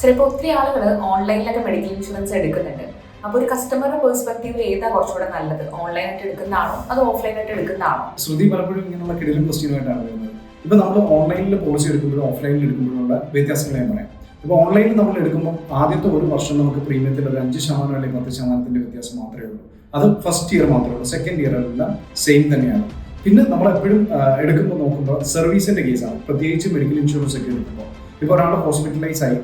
ചിലപ്പോൾ ഒത്തിരി ആളുകൾ ഓൺലൈനിലൊക്കെ മെഡിക്കൽ ഇൻഷുറൻസ് എടുക്കുന്നുണ്ട്. അപ്പോൾ ഒരു കസ്റ്റമറുടെ പെർസ്പെക്റ്റീവിൽ ഏതാ കുറച്ചുകൂടെ നല്ലത്? ഓൺലൈനായിട്ട് എടുക്കുന്നതാണോ അതോ ഓഫ്ലൈനായിട്ട് എടുക്കുന്നതാണോ ശ്രുതി പലപ്പോഴും ഇങ്ങനെയുള്ള കിടലും ക്വസ്റ്റ്യനുമായിട്ടാണ് വരുന്നത്. ഇപ്പൊ നമ്മൾ ഓൺലൈനിൽ പോളിസി എടുക്കുമ്പോഴും ഓഫ്ലൈനിൽ എടുക്കുമ്പോഴുള്ള വ്യത്യാസങ്ങൾ ഞാൻ പറയാം. ഇപ്പൊ ഓൺലൈനിൽ നമ്മൾ എടുക്കുമ്പോൾ ആദ്യത്തെ ഒരു വർഷം നമുക്ക് പ്രീമിയത്തിൽ ഒരു അഞ്ച് ശതമാനം അല്ലെങ്കിൽ പത്ത് ശതമാനത്തിന്റെ വ്യത്യാസം മാത്രമേ ഉള്ളൂ. അത് ഫസ്റ്റ് ഇയർ മാത്രമേ ഉള്ളൂ. സെക്കൻഡ് ഇയർ എല്ലാം സെയിം തന്നെയാണ്. പിന്നെ നമ്മൾ എപ്പോഴും എടുക്കുമ്പോൾ നോക്കുമ്പോൾ സർവീസിന്റെ കേസാണ് പ്രത്യേകിച്ച് മെഡിക്കൽ ഇൻഷുറൻസ് ഒക്കെ എടുക്കുമ്പോൾ ഇപ്പോൾ ഒരാൾ ഹോസ്പിറ്റലൈസ് ആയി.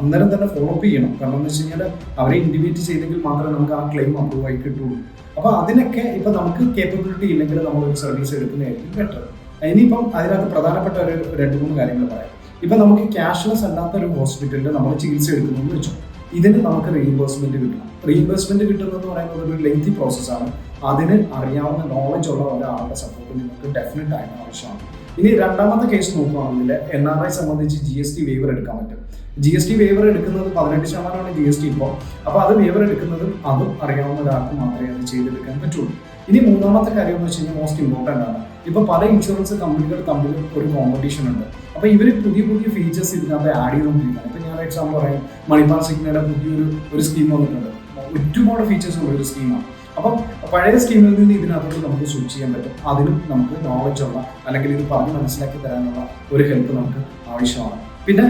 അന്നേരം തന്നെ ഫോളോ അപ്പ് ചെയ്യണം. കാരണം എന്ന് വെച്ച് കഴിഞ്ഞാൽ അവരെ ഇൻഡിവിറ്റ് ചെയ്തെങ്കിൽ മാത്രമേ നമുക്ക് ആ ക്ലെയിം അപ്രൂവ് ആയി കിട്ടുള്ളൂ. അപ്പോൾ അതിനൊക്കെ ഇപ്പൊ നമുക്ക് കേപ്പബിലിറ്റി ഇല്ലെങ്കിൽ നമ്മൾ ഒരു സർവീസ് എടുക്കുന്നതായിരിക്കും ബെറ്റർ ഇനിയിപ്പം അതിനകത്ത് പ്രധാനപ്പെട്ട ഒരു രണ്ട് മൂന്ന് കാര്യങ്ങൾ പറയാം. ഇപ്പൊ നമുക്ക് ക്യാഷ്ലെസ് അല്ലാത്ത ഒരു ഹോസ്പിറ്റലിൽ നമ്മൾ ചികിത്സ എടുക്കുന്നു വെച്ചു. ഇതിന് നമുക്ക് റീഇംബേഴ്സ്മെന്റ് കിട്ടണം റീഇംബേഴ്സ്മെന്റ് കിട്ടുന്നത് പറയുന്നത് ഒരു ലെങ്തി പ്രോസസ്സാണ് അതിന് അറിയാവുന്ന നോളജ് ഉള്ള ഒരാളുടെ സപ്പോർട്ട് നിങ്ങൾക്ക് ഡെഫിനറ്റ് ആയിട്ട് ആവശ്യമാണ്. ഇനി രണ്ടാമത്തെ കേസ് നോക്കുകയാണെങ്കിൽ എൻ ആർ ഐ സംബന്ധിച്ച് ജി എസ് ടി വേവർ എടുക്കാൻ പറ്റും. ജി എസ് ടി വേവർ എടുക്കുന്നത് പതിനെട്ട് ശതമാനമാണ് ജി എസ് ടി ഇപ്പോൾ. അപ്പോൾ അത് വേവർ എടുക്കുന്നതും അതും അറിയാവുന്ന ഒരാൾക്ക് മാത്രമേ അത് ചെയ്തെടുക്കാൻ പറ്റുള്ളൂ. ഇനി മൂന്നാമത്തെ കാര്യം എന്ന് വെച്ച് കഴിഞ്ഞാൽ മോസ്റ്റ് ഇമ്പോർട്ടന്റ് ആണ്. ഇപ്പൊ പല ഇൻഷുറൻസ് കമ്പനികൾ തമ്മിൽ ഒരു കോമ്പറ്റീഷൻ ഉണ്ട്. അപ്പോൾ ഇവർ പുതിയ പുതിയ ഫീച്ചേഴ്സ് ഇതിനകത്ത് ആഡ് ചെയ്തുകൊണ്ടിരിക്കുകയാണ്. ഇപ്പൊ എക്സാമ്പിൾ പറയാം. മണിപ്പാൽ സിഗ്നയുടെ പുതിയൊരു ഒരു സ്കീം വന്നിട്ടുണ്ട്. ഒരുപാട് ഫീച്ചേഴ്സ് ഉള്ള ഒരു സ്കീമാണ് അപ്പം പഴയ സ്കീമിൽ നിന്ന് ഇതിനകത്തോട്ട് നമുക്ക് സ്വിച്ച് ചെയ്യാൻ പറ്റും. അതിനും നമുക്ക് നോളജ് ഉള്ള അല്ലെങ്കിൽ ഇത് പറഞ്ഞ് മനസ്സിലാക്കി തരാനുള്ള ഒരു ഹെൽപ്പ് നമുക്ക് ആവശ്യമാണ്. പിന്നെ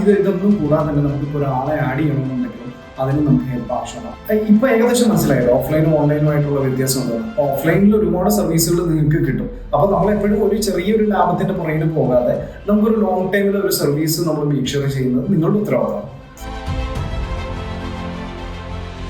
ഇത് ഇതൊന്നും കൂടാതെ തന്നെ നമുക്കിപ്പോൾ ഒരാളെ ആഡ് ചെയ്യണമെന്നുണ്ടെങ്കിലും അതിന് നമുക്ക് ഹെൽപ്പ് ആവശ്യമാണ്. ഇപ്പൊ ഏകദേശം മനസ്സിലായല്ലോ ഓഫ്ലൈനും ഓൺലൈനും ആയിട്ടുള്ള വ്യത്യാസം എന്താണ് ഓഫ്ലൈനിൽ ഒരുപാട് സർവീസുകൾ നിങ്ങൾക്ക് കിട്ടും. അപ്പൊ നമ്മൾ എപ്പോഴും ഒരു ചെറിയൊരു ലാഭത്തിന്റെ പുറകിൽ പോകാതെ നമുക്കൊരു ലോങ് ടൈമിൽ ഒരു സർവീസ് നമ്മൾ മീക്ഷർ ചെയ്യുന്നത് നിങ്ങളുടെ ഉത്തരവാദിത്തമാണ്.